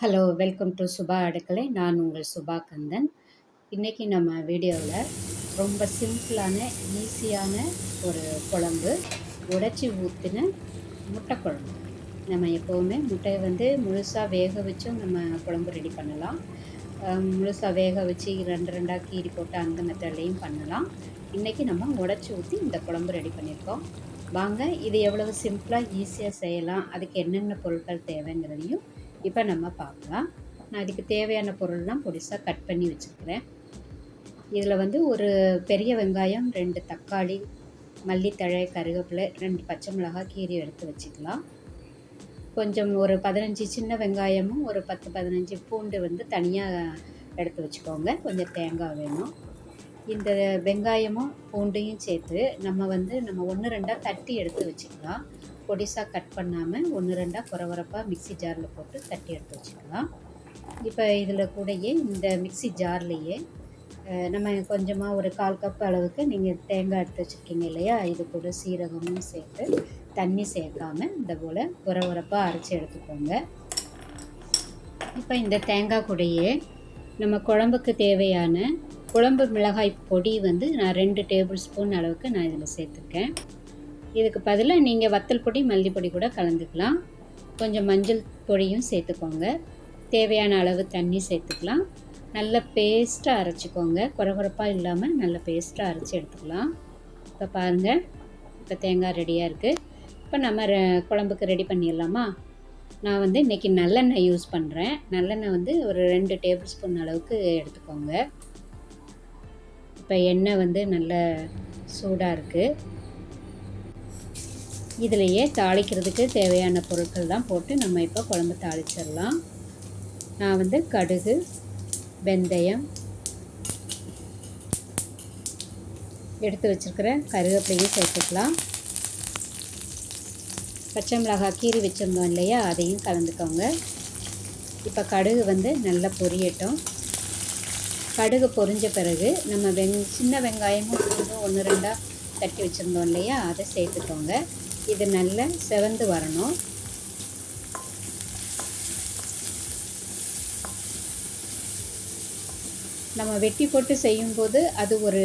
Hello welcome to Subha Adukkalai நான் உங்கள் சுபா கந்தன் இன்றைக்கி நம்ம வீடியோவில் ரொம்ப சிம்பிளான ஈஸியான ஒரு குழம்பு உடைச்சி ஊற்றின முட்டை குழம்பு. நம்ம எப்போவுமே முட்டையை வந்து முழுசாக வேக வச்சும் நம்ம குழம்பு ரெடி பண்ணலாம். முழுசாக வேக வச்சு ரெண்டு ரெண்டாக கீரி போட்டு அந்த மெத்தட்லேயும் பண்ணலாம். இன்றைக்கி நம்ம உடச்சி ஊற்றி இந்த குழம்பு ரெடி பண்ணியிருக்கோம் வாங்க இது எவ்வளவு சிம்பிளாக ஈஸியாக செய்யலாம் அதுக்கு என்னென்ன பொருட்கள் தேவைங்கிறதையும் இப்போ நம்ம பார்க்கலாம். நான் இதுக்கு தேவையான பொருள்லாம் பொடிசாக கட் பண்ணி வச்சுருக்கிறேன். இதில் வந்து ஒரு பெரிய வெங்காயம் ரெண்டு தக்காளி மல்லித்தழை கருவேப்பிலை ரெண்டு பச்சை மிளகாய் கீரி எடுத்து வச்சுக்கலாம். கொஞ்சம் ஒரு பதினஞ்சு சின்ன வெங்காயமும் ஒரு பத்து பதினஞ்சு பூண்டு வந்து தனியாக எடுத்து வச்சுக்கோங்க. கொஞ்சம் தேங்காய் வேணும். இந்த வெங்காயமும் பூண்டையும் சேர்த்து நம்ம வந்து நம்ம ஒன்று ரெண்டாக தட்டி எடுத்து வச்சுக்கலாம். பொடிசாக கட் பண்ணாமல் ஒன்று ரெண்டாக குறவரப்பாக மிக்சி ஜாரில் போட்டு தட்டி எடுத்து வச்சுக்கலாம். இப்போ இதில் கூடயே இந்த மிக்சி ஜார்லேயே நம்ம கொஞ்சமாக ஒரு கால் கப் அளவுக்கு நீங்கள் தேங்காய் எடுத்து வச்சுருக்கீங்க இல்லையா? இது கூட சீரகமும் சேர்த்து தண்ணி சேர்க்காமல் இந்த போல் உரப்பாக அரைச்சி எடுத்துக்கோங்க. இப்போ இந்த தேங்காய் கூடையே நம்ம குழம்புக்கு தேவையான குழம்பு மிளகாய் பொடி வந்து நான் ரெண்டு டேபிள் ஸ்பூன் அளவுக்கு நான் இதில் சேர்த்துருக்கேன். இதுக்கு பதிலாக நீங்கள் வத்தல் பொடி மல்லிப்பொடி கூட கலந்துக்கலாம். கொஞ்சம் மஞ்சள் பொடியும் சேர்த்துக்கோங்க. தேவையான அளவு தண்ணி சேர்த்துக்கலாம். நல்ல பேஸ்ட்டாக அரைச்சிக்கோங்க. குறகுறப்பாக இல்லாமல் நல்ல பேஸ்ட்டாக அரைச்சி எடுத்துக்கலாம். இப்போ பாருங்கள் இப்போ தேங்காய் ரெடியாக இருக்குது இப்போ நம்ம குழம்புக்கு ரெடி பண்ணிடலாமா? நான் வந்து இன்றைக்கி நல்லெண்ணெய் யூஸ் பண்ணுறேன் நல்லெண்ணெய் வந்து ஒரு ரெண்டு டேபிள் ஸ்பூன் அளவுக்கு எடுத்துக்கோங்க. இப்போ எண்ணெய் வந்து நல்ல சூடாக இருக்குது இதிலையே தாளிக்கிறதுக்கு தேவையான பொருட்கள் தான் போட்டு நம்ம இப்போ குழம்பு தாளிச்சிடலாம். நான் வந்து கடுகு வெந்தயம் எடுத்து வச்சுருக்கிறேன் கருவேப்பிலையும் சேர்த்துக்கலாம். பச்சை மிளகாய் கீறி வச்சுருந்தோம் இல்லையா அதையும் கலந்துக்கோங்க. இப்போ கடுகு வந்து நல்லா பொரியட்டும். கடுகு பொரிஞ்ச பிறகு நம்ம வெங் சின்ன வெங்காயமும் ஒன்று ரெண்டாக தட்டி வச்சுருந்தோம் இல்லையா அதை சேர்த்துக்கோங்க. இது நல்ல செவந்து வரணும். நம்ம வெட்டி போட்டு செய்யும்போது அது ஒரு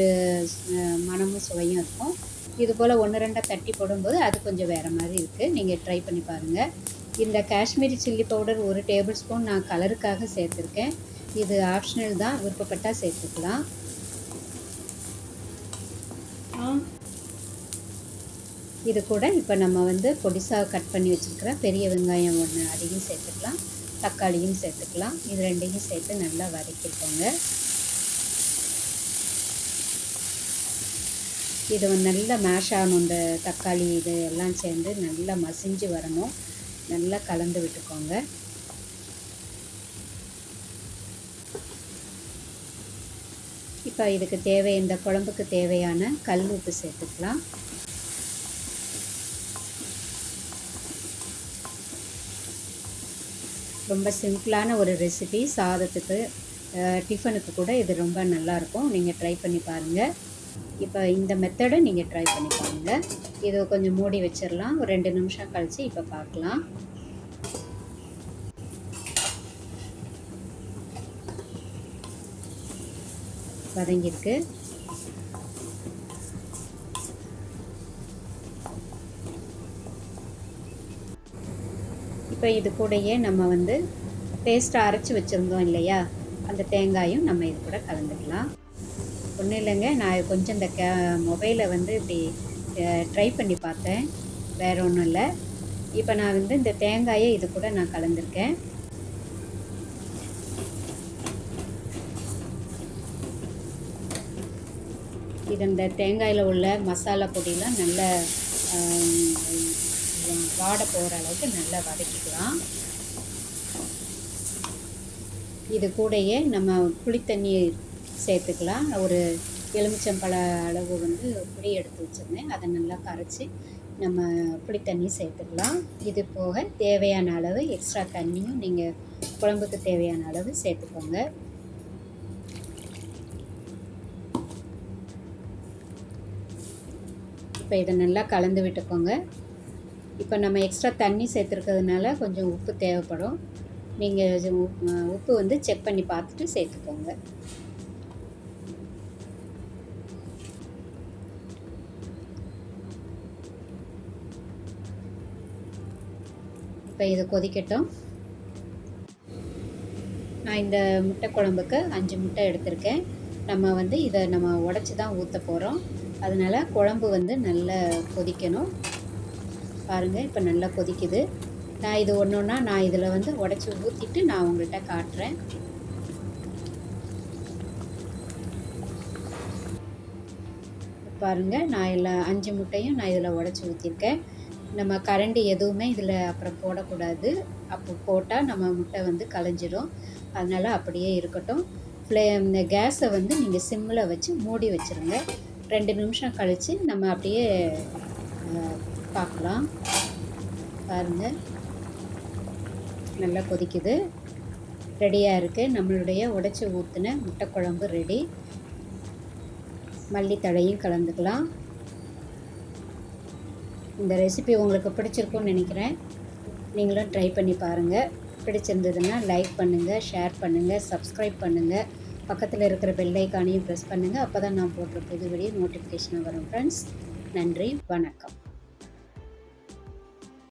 மனமும் சுவையும் இருக்கும். இது போல் ஒன்று ரெண்டாக தட்டி போடும்போது அது கொஞ்சம் வேறு மாதிரி இருக்குது நீங்கள் ட்ரை பண்ணி பாருங்கள் இந்த காஷ்மீரி சில்லி பவுடர் ஒரு டேபிள் ஸ்பூன் நான் கலருக்காக சேர்த்துருக்கேன். இது ஆப்ஷனல் தான் விருப்பப்பட்டால் சேர்த்துக்கலாம். இது கூட இப்போ நம்ம வந்து பொடிசாக கட் பண்ணி வச்சுருக்கிற பெரிய வெங்காயம் ஒன்று அதையும் சேர்த்துக்கலாம். தக்காளியும் சேர்த்துக்கலாம். இது ரெண்டையும் சேர்த்து நல்லா வதக்கிக்கோங்க. இது நல்லா மேஷ் ஆகணும். இந்த தக்காளி இது எல்லாம் சேர்ந்து நல்லா மசிஞ்சு வரணும். நல்லா கலந்து விட்டுக்கோங்க. இப்போ இதுக்கு தேவை இந்த குழம்புக்கு தேவையான கல் உப்பு சேர்த்துக்கலாம். ரொம்ப சிம்பிளான ஒரு ரெசிபி சாதத்துக்கு டிஃபனுக்கு கூட இது ரொம்ப நல்லாயிருக்கும் நீங்கள் ட்ரை பண்ணி பாருங்கள் இப்போ இந்த மெத்தடை நீங்கள் ட்ரை பண்ணி பாருங்கள் இதை கொஞ்சம் மூடி வச்சிடலாம் ஒரு ரெண்டு நிமிஷம் கழித்து இப்போ பார்க்கலாம் வதங்கியிருக்கு. இப்போ இது கூடயே நம்ம வந்து பேஸ்ட்டை அரைச்சி வச்சுருந்தோம் இல்லையா? அந்த தேங்காயும் நம்ம இது கூட கலந்துக்கலாம். ஒன்றும் இல்லைங்க நான் கொஞ்சம் இந்த கே மொபைலை வந்து இப்படி ட்ரை பண்ணி பார்த்தேன். வேறு ஒன்றும் இல்லை. இப்போ நான் வந்து இந்த தேங்காயை இது கூட நான் கலந்துருக்கேன். இது இந்த தேங்காயில் உள்ள மசாலா பொடியெலாம் நல்ல வாடை போகிற அளவுக்கு நல்லா வதக்கிக்கலாம். இது கூடயே நம்ம புளித்தண்ணி சேர்த்துக்கலாம். ஒரு எலுமிச்சம்பழ அளவு வந்து புளி எடுத்து வச்சுருந்தேன். அதை நல்லா கரைச்சி நம்ம புளித்தண்ணி சேர்த்துக்கலாம். இது போக தேவையான அளவு எக்ஸ்ட்ரா தண்ணியும் நீங்கள் குழம்புக்கு தேவையான அளவு சேர்த்துக்கோங்க. இப்போ இதை நல்லா கலந்து விட்டுக்கோங்க. இப்போ நம்ம எக்ஸ்ட்ரா தண்ணி சேர்த்துருக்கிறதுனால கொஞ்சம் உப்பு தேவைப்படும். நீங்கள் உப்பு வந்து செக் பண்ணி பார்த்துட்டு சேர்த்துக்கோங்க. இப்போ இதை கொதிக்கட்டும். நான் இந்த முட்டை குழம்புக்கு அஞ்சு முட்டை எடுத்திருக்கேன். நம்ம வந்து இதை நம்ம உடச்சி தான் ஊற்ற போகிறோம் அதனால் குழம்பு வந்து நல்லா கொதிக்கணும். பாருங்கள் இப்போ நல்லா கொதிக்குது. நான் இது ஒன்று ஒன்றா நான் இதில் வந்து உடச்சி ஊற்றிட்டு நான் உங்கள்கிட்ட காட்டுறேன். பாருங்கள் நான் எல்லா அஞ்சு முட்டையும் நான் இதில் உடச்சி ஊற்றிருக்கேன் நம்ம கரண்டி எதுவுமே இதில் அப்புறம் போடக்கூடாது. அப்போ போட்டால் நம்ம முட்டை வந்து கலைஞ்சிரும். அதனால் அப்படியே இருக்கட்டும். ஃப்ளே இந்த கேஸை வந்து நீங்கள் சிம்மில் வச்சு மூடி வச்சுருங்க. ரெண்டு நிமிஷம் கழித்து நம்ம அப்படியே பார்க்கலாம். பாருங்கள் நல்லா கொதிக்குது. ரெடியாக இருக்குது நம்மளுடைய உடச்சி ஊற்றின முட்டை குழம்பு ரெடி மல்லித்தழையும் கலந்துக்கலாம். இந்த ரெசிபி உங்களுக்கு பிடிச்சிருக்கும்னு நினைக்கிறேன். நீங்களும் ட்ரை பண்ணி பாருங்கள் பிடிச்சிருந்ததுன்னா லைக் பண்ணுங்கள் ஷேர் பண்ணுங்கள் சப்ஸ்கிரைப் பண்ணுங்கள் பக்கத்தில் இருக்கிற பெல்லைக்கானையும் ப்ரெஸ் பண்ணுங்கள் அப்போ தான் நான் போடுற புது வீடியோ நோட்டிஃபிகேஷன் வரும் ஃப்ரெண்ட்ஸ் நன்றி வணக்கம்.